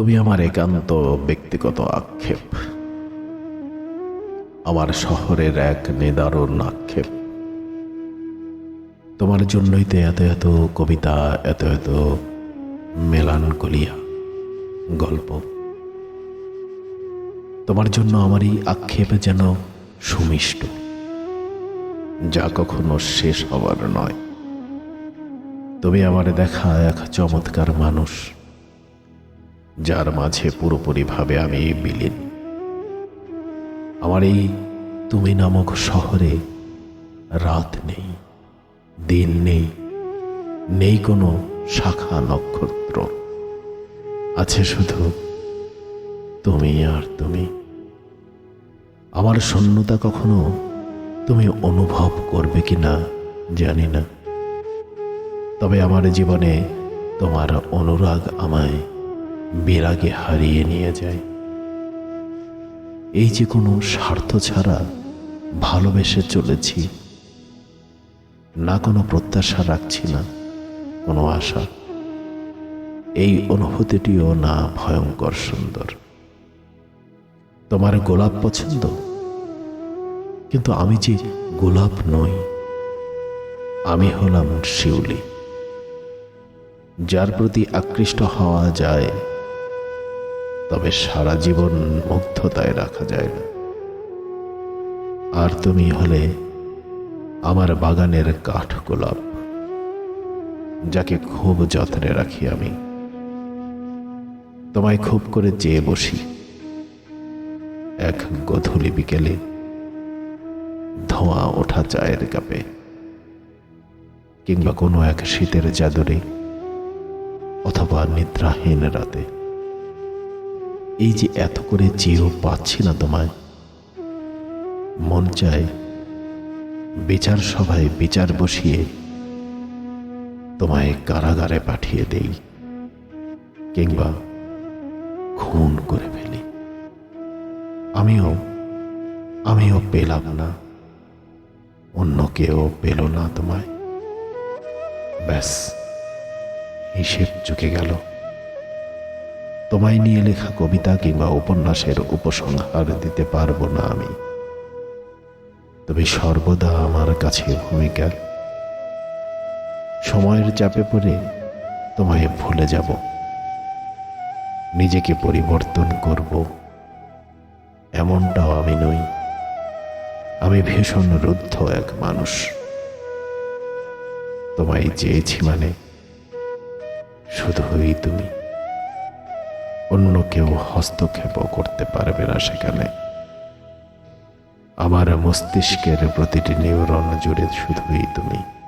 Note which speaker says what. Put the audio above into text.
Speaker 1: তুমি আমার একান্ত ব্যক্তিগত আক্ষেপ। আমার শহরের এক নিদারুণ আক্ষেপ। তোমার জন্যই তো এত এত কবিতা, এত এত মেলানকলিয়া গল্প। তোমার জন্য আমার এই আক্ষেপ যেন সুমিষ্ট, যা কখনো শেষ হবার নয়। তুমি আমার দেখা এক চমৎকার মানুষ। যার মাঝে পুরোপুরিভাবে আমি বিলীন। আমার এই তুমি নামক শহরে রাত নেই, দিন নেই নেই কোনো শাখা নক্ষত্র। আছে শুধু তুমি আর তুমি। আমার শূন্যতা কখনো তুমি অনুভব করবে কি না জানি না। তবে আমার জীবনে তোমার অনুরাগ আমায় বিরাগে হারিয়ে নিয়ে যায়। এই যে কোনো স্বার্থ ছাড়া ভালোবেসে চলেছি, না কোনো প্রত্যাশা রাখছি না, কোনো আশা। এই অনুভূতিটিও না ভয়ঙ্কর সুন্দর। তোমার গোলাপ পছন্দ? কিন্তু আমি যে গোলাপ নই, আমি হলাম শিউলি। যার প্রতি আকৃষ্ট হওয়া যায় তবে সারা জীবন মুগ্ধতায় রাখা যায় না। আর তুমি হলে আমার বাগানের কাঠ গোলাপ যাকে খুব যত্নে রাখি আমি। তোমায় খুব করে চেয়ে বসি। এক গধূলি বিকেলে ধোঁয়া ওঠা চায়ের কাপে, কিংবা কোনো এক শীতের চাদরে অথবা নিদ্রাহীন রাতে। এই যে এত করে চেয়েও পাচ্ছি না তোমায়। মন চায় বিচার সভায় বিচার বসিয়ে তোমায় কারাগারে পাঠিয়ে দেই, কিংবা খুন করে ফেলি। আমিও আমিও পেলাম না, অন্য কেউ পেল না তোমায়। ব্যাস, হিসেব চুকে গেল। তোমায় নিয়ে লেখা কবিতা কিংবা উপন্যাসের উপসংহার দিতে পারব না আমি। তবে সর্বদা আমার কাছে ভূমিকা। সময়ের চাপে পড়ে তোমায় ভুলে যাব। নিজেকে পরিবর্তন করব। এমনটাও আমি নই। আমি ভীষণ রুদ্ধ এক মানুষ। তোমায় চেয়েছি মানে শুধুই তুমি। কেউ হস্তক্ষেপ করতে পারবে না সেখানে। আমার মস্তিষ্কের প্রতিটি নিউরন জুড়ে শুধুই তুমি।